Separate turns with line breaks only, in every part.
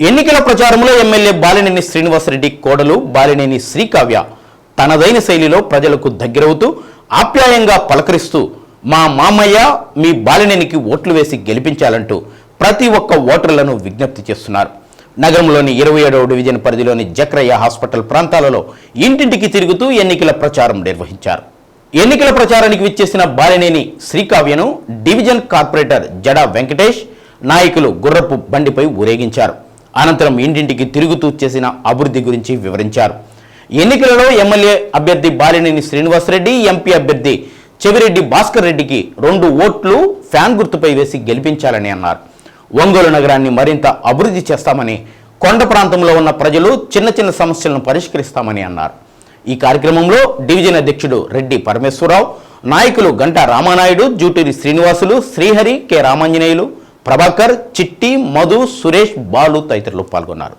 ఎన్నికల ప్రచారంలో ఎమ్మెల్యే బాలినేని శ్రీనివాసరెడ్డి కోడలు బాలినేని శ్రీకావ్య తనదైన శైలిలో ప్రజలకు దగ్గరవుతూ ఆప్యాయంగా పలకరిస్తూ మా మామయ్య మీ బాలినేనికి ఓట్లు వేసి గెలిపించాలంటూ ప్రతి ఒక్క ఓటర్లను విజ్ఞప్తి చేస్తున్నారు. నగరంలోని ఇరవై ఏడవ డివిజన్ పరిధిలోని జక్రయ్య హాస్పిటల్ ప్రాంతాలలో ఇంటింటికి తిరుగుతూ ఎన్నికల ప్రచారం నిర్వహించారు. ఎన్నికల ప్రచారానికి విచ్చేసిన బాలినేని శ్రీకావ్యను డివిజన్ కార్పొరేటర్ జడా వెంకటేష్ నాయకులు గుర్రపు బండిపై ఊరేగించారు. అనంతరం ఇంటింటికి తిరుగుతూ చేసిన అభివృద్ధి గురించి వివరించారు. ఎన్నికలలో ఎమ్మెల్యే అభ్యర్థి బాలినేని శ్రీనివాసరెడ్డి ఎంపీ అభ్యర్థి చెవిరెడ్డి భాస్కర్ రెడ్డికి రెండు ఓట్లు ఫ్యాన్ గుర్తుపై వేసి గెలిపించాలని అన్నారు. ఒంగోలు నగరాన్ని మరింత అభివృద్ధి చేస్తామని కొండ ప్రాంతంలో ఉన్న ప్రజలు చిన్న చిన్న సమస్యలను పరిష్కరిస్తామని అన్నారు. ఈ కార్యక్రమంలో డివిజన్ అధ్యక్షుడు రెడ్డి పరమేశ్వరరావు నాయకులు గంటా రామానాయుడు జూటూరి శ్రీనివాసులు శ్రీహరి కె రామాంజనేయులు ప్రభాకర్ చిట్టి మధు సురేష్ బాలు తదితరులు పాల్గొన్నారు.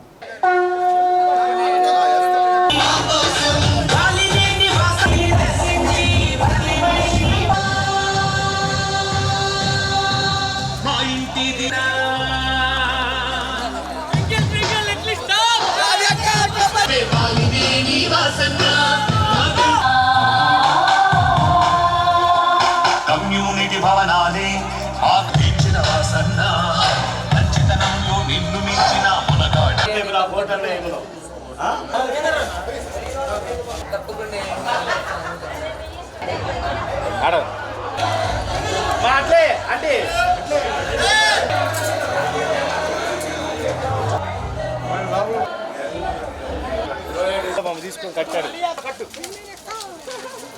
ఆక్రమించిన వాసన్న మంచితనంలో నిన్ను మించిన మునగాడ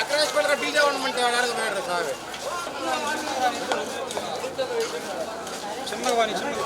ఎక్కడ వేసి పెడతారు డీజే ఉండమంటే.